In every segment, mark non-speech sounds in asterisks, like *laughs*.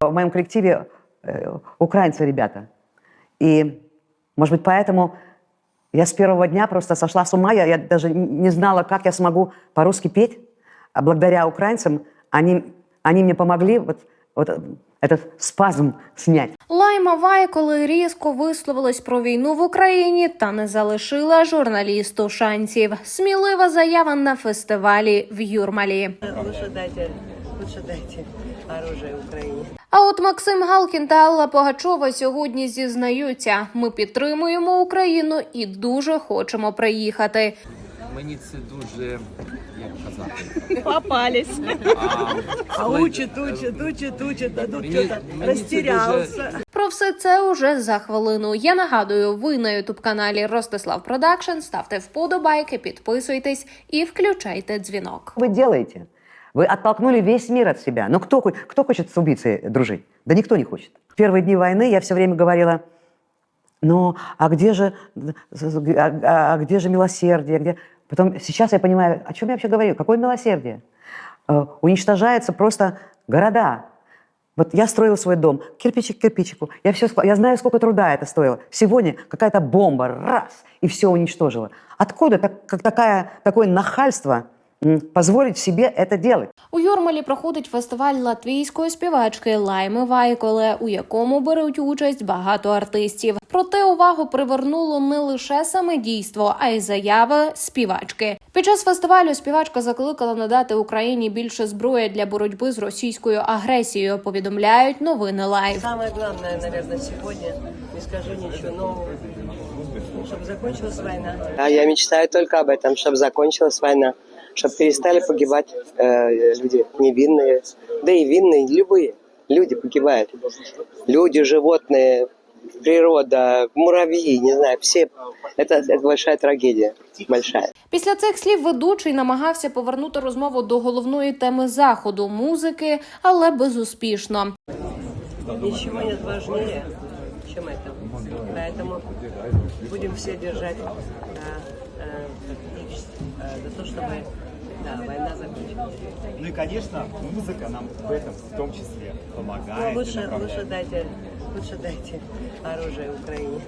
В моем коллективе э, украинцы ребята. И, может быть, поэтому я с первого дня просто сошла с ума. Я, я даже не знала, как я смогу по-русски петь. А благодаря украинцам они, они мне помогли вот, вот этот спазм снять. Лайма Вайколи різко висловилась про війну в Україні та не залишила журналісту шансів. Смілива заява на фестивалі в Юрмалі. Лучше дайте, лучше дайте оружие Украине. А от Максим Галкін та Алла Погачова сьогодні зізнаються: ми підтримуємо Україну і дуже хочемо приїхати Мені це дуже як казати. Попались. А, А учат, учат, учат, учат, а тут Мені- что-то мені це растерялся. Про все це уже за хвилину. Я нагадую, ви на ютуб каналі Ростислав Продакшн. Ставте вподобайки, підписуйтесь і включайте дзвінок. Что вы делаете? Вы оттолкнули весь мир от себя. Но кто, хо- кто хочет с убийцей дружить? Да никто не хочет. В первые дни войны я все время говорила, ну, а где же, а, а- а где же милосердие? Где... Потом сейчас я понимаю, о чем я вообще говорю? Какое милосердие? Э, уничтожаются просто города. Вот я строила свой дом, кирпичик к кирпичику. Я, все, я знаю, сколько труда это стоило. Сегодня какая-то бомба, раз, и все уничтожила. Откуда так, как такая, такое нахальство позволить себе это делать? У Юрмалі проходить фестиваль латвійської співачки Лайми Вайколе, у якому беруть участь багато артистів. Проте увагу привернуло не лише саме дійство, а й заяви співачки. Під час фестивалю співачка закликала надати Україні більше зброї для боротьби з російською агресією. Повідомляють новини Лайв. Самое главное, наверное, сегодня, не скажу ничего нового, чтобы закончилась война. А я мечтаю только об этом, чтобы закончилась война, чтобы перестали погибать э, люди невинные, да и винные, любые люди погибают. Люди, животные, природа, муравьи, не знаю, все. Это, это большая трагедия, большая. Після цих слів ведучий намагався повернути розмову до головної теми заходу музики, але безуспішно. Ничего нет важнее, чем это. Поэтому будем все держать да, э, э, за то, чтобы да, война закончилась. Ну и, конечно, музыка нам в этом в том числе помогает. Ну, и лучше, направляет. лучше дайте, лучше дайте оружие Украине.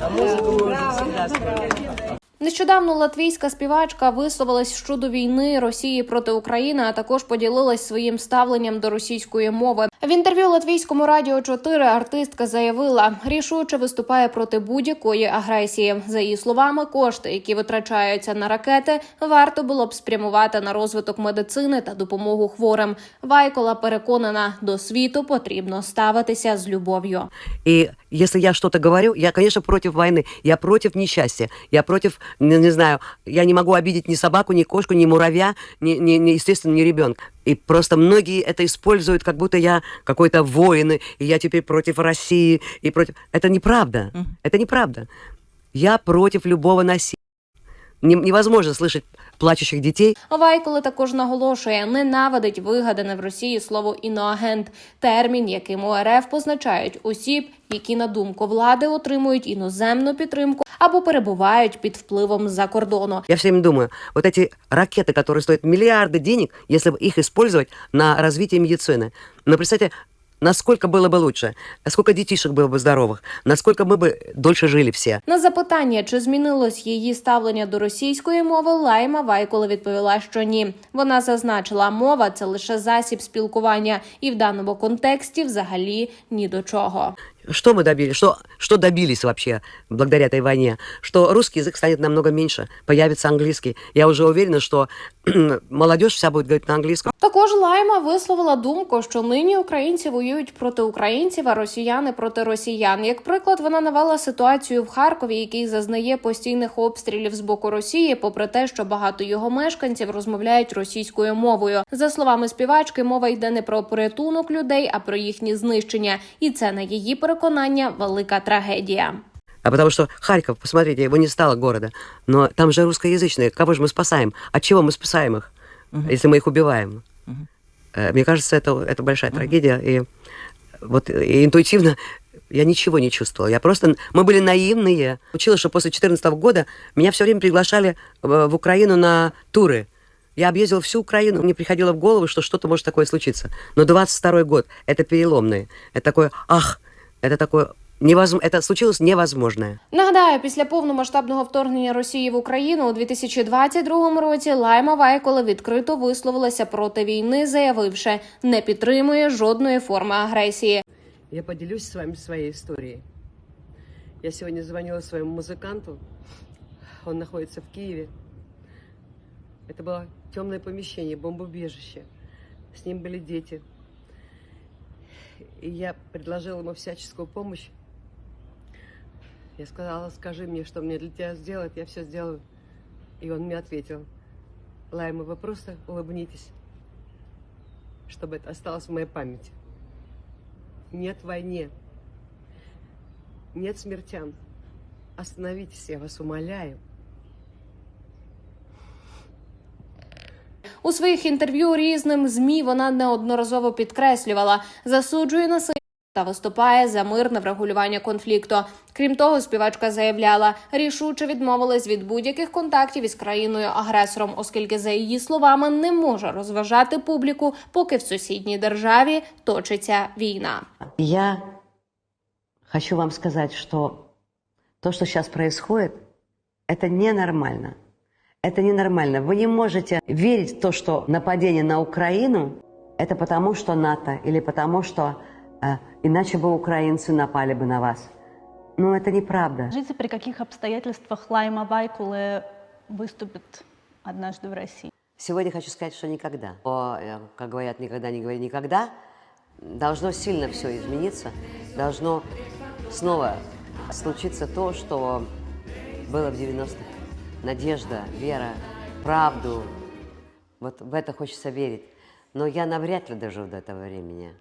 А музыку мы уже всегда строили. Нещодавно латвійська співачка висловилась щодо війни Росії проти України, а також поділилась своїм ставленням до російської мови. В інтерв'ю латвійському радіо 4 артистка заявила, рішуче виступає проти будь-якої агресії. За її словами, кошти, які витрачаються на ракети, варто було б спрямувати на розвиток медицини та допомогу хворим. Вайкола переконана, до світу потрібно ставитися з любов'ю. И если я что-то говорю, я, конечно, против войны, я против несчастья, я против, не, не знаю, я не могу обидеть ни собаку, ни кошку, ни муравья, ни, ни, ни, естественно, ни ребенка. И просто многие это используют, как будто я какой-то воин, и я теперь против России, и против... Это неправда, это неправда. Я против любого насилия. Не- невозможно слышать плачущих детей, Вайколи також наголошує, ненавидить вигадане в Росії слово іноагент, термін, яким у РФ позначають осіб, які на думку влади отримують іноземну підтримку або перебувають під впливом з-за кордону. Я все время думаю, вот эти ракеты, которые стоят миллиарды денег, если бы их использовать на развитие медицины. Но представьте, насколько было бы лучше, сколько детишек было бы здоровых, насколько мы бы дольше жили все. На запитання, чи змінилось її ставлення до російської мови, Лайма Вайкола відповіла, що ні. Вона зазначила, мова це лише засіб спілкування, і в даному контексті взагалі ні до чого. Что мы добились? Что, что добились вообще благодаря этой войне? Что русский язык станет намного меньше, появится английский. Я уже уверена, что *clears throat* молодежь вся будет говорить на английском. Також Лайма висловила думку, що нині українці воюють проти українців, а росіяни проти росіян. Як приклад, вона навела ситуацію в Харкові, який зазнає постійних обстрілів з боку Росії, попри те, що багато його мешканців розмовляють російською мовою. За словами співачки, мова йде не про порятунок людей, а про їхнє знищення. І це на її переконання велика трагедія. А потому что Харьков, посмотрите, его не стало города. Но там же русскоязычные. Кого же мы спасаем? От чего мы спасаем их, если мы их убиваем? Э, Мне кажется, это, это большая трагедия. И вот и интуитивно Я ничего не чувствовала. Я просто... Мы были наивные. Училась, что после 2014 года меня все время приглашали в в Украину на туры. Я объездила всю Украину. Мне приходило в голову, что что-то может такое случиться. Но 22 год – это переломный. Это такое «ах», это такое... Невозм... Это случилось невозможное. Нагадаю, після повномасштабного вторгнення Росії в Україну у 2022 році Лайма Вайкола відкрито висловилася проти війни, заявивши, не підтримує жодної форми агресії. Я поделюсь с вами своей историей. Я сегодня звонила своему музыканту. Он находится в Киеве. Это было темное помещение, бомбоубежище. С ним были дети. И я предложила ему всяческую помощь. Я сказала, скажи мне, что мне для тебя сделать, я все сделаю. И он мне ответил, Лайма, вы просто улыбнитесь, чтобы это осталось в моей памяти. Нет войне. Нет смертям. Остановитесь, я вас умоляю. У своїх інтерв'ю різним змі вона неодноразово підкреслювала, засуджує насильство та виступає за мирне врегулювання конфлікту. Крім того, співачка заявляла, рішуче відмовилась від будь-яких контактів із країною агресором, оскільки, за її словами, не може розважати публіку, поки в сусідній державі точиться війна. Я хочу вам сказать, что то, что сейчас происходит, это ненормально. Это ненормально. Вы не можете верить в то, что нападение на Украину – это потому, что НАТО или потому, что э, иначе бы украинцы напали бы на вас. Но это неправда. Скажите, при каких обстоятельствах Лайма Вайкулы выступит однажды в России? Сегодня хочу сказать, что никогда. О, э, как говорят, никогда не говори никогда. Должно сильно все измениться. Должно снова случиться то, что было в 90-х. Надежда, вера, правду. Вот в это хочется верить. Но я навряд ли доживу до этого времени.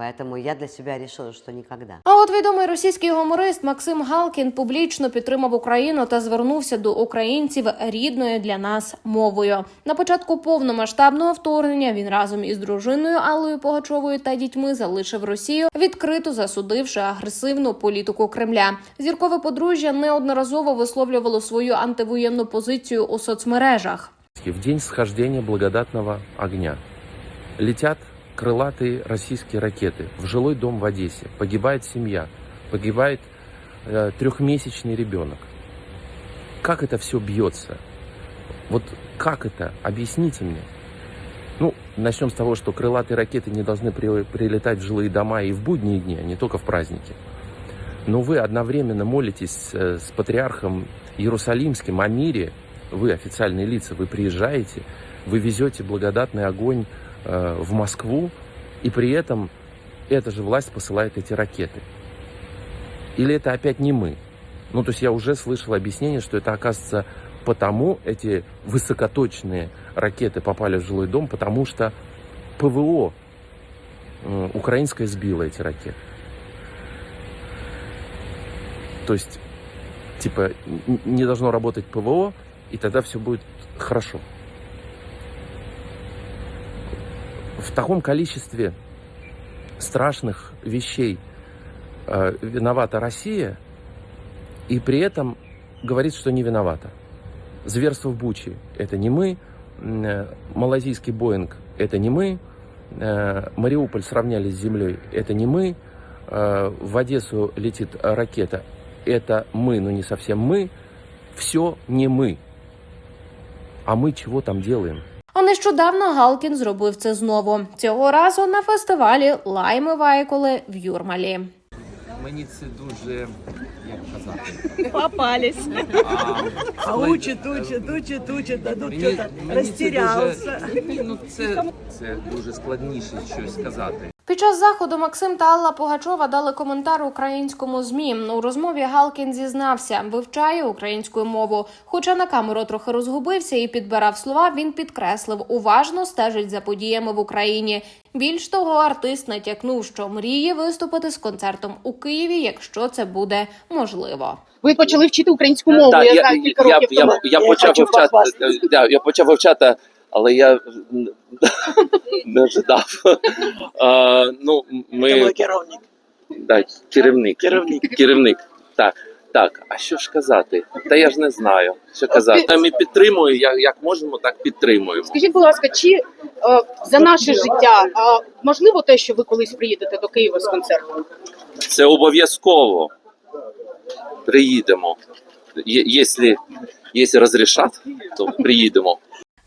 Поэтому я для себя решила, что никогда. А от відомий російський гуморист Максим Галкін публічно підтримав Україну та звернувся до українців рідною для нас мовою. На початку повномасштабного вторгнення він разом із дружиною Аллою Погачовою та дітьми залишив Росію, відкрито засудивши агресивну політику Кремля. Зіркове подружжя неодноразово висловлювало свою антивоєнну позицію у соцмережах. В день схождения благодатного огня летят крылатые российские ракеты в жилой дом в Одессе. Погибает семья, погибает э, трехмесячный ребенок. Как это все бьется? Вот как это? Объясните мне. Ну, начнем с того, что крылатые ракеты не должны при- прилетать в жилые дома и в будние дни, а не только в праздники. Но вы одновременно молитесь э, с патриархом Иерусалимским о мире, вы официальные лица, вы приезжаете, вы везете благодатный огонь э, в Москву, и при этом эта же власть посылает эти ракеты. Или это опять не мы? Ну, то есть я уже слышал объяснение, что это оказывается потому эти высокоточные ракеты попали в жилой дом, потому что ПВО э, украинское сбило эти ракеты. То есть, типа, не должно работать ПВО, и тогда все будет хорошо. В таком количестве страшных вещей э, виновата Россия, и при этом говорит, что не виновата. Зверство в Буче – это не мы, э, малазийский Боинг – это не мы, э, Мариуполь сравняли с землей – это не мы, э, в Одессу летит ракета – это мы, но не совсем мы, все не мы. А мы чего там делаем? Нещодавно Галкін зробив це знову. Цього разу на фестивалі Лайми Вайколи в Юрмалі. Мені це дуже, як казати, Попались. а, А учит, учит, учит, учит, а тут дуже, ні, ну це дуже складніше щось сказати. Під час заходу Максим та Алла Погачова дали коментар українському змі. У розмові Галкін зізнався, вивчає українську мову. Хоча на камеру трохи розгубився і підбирав слова, він підкреслив, уважно стежить за подіями в Україні. Більш того, артист натякнув, що мріє виступити з концертом у Києві, якщо це буде можливо. Ви почали вчити українську мову. Так, я, знаю кілька років я, тому. я, Я почав вивчати, похвастатися. я почав вивчати, але я *laughs* не ожидав. А, ну, ми, керовник. Да, керівник. Керівник. Керівник. Так. Так, а що ж казати? Та я ж не знаю, що казати. Та ми підтримуємо, як, як можемо, так підтримуємо. Скажіть, будь ласка, чи е, за наше життя а, можливо те, що ви колись приїдете до Києва з концертом? Це обов'язково. Приїдемо. Є- Якщо, якщо розрішать, то приїдемо.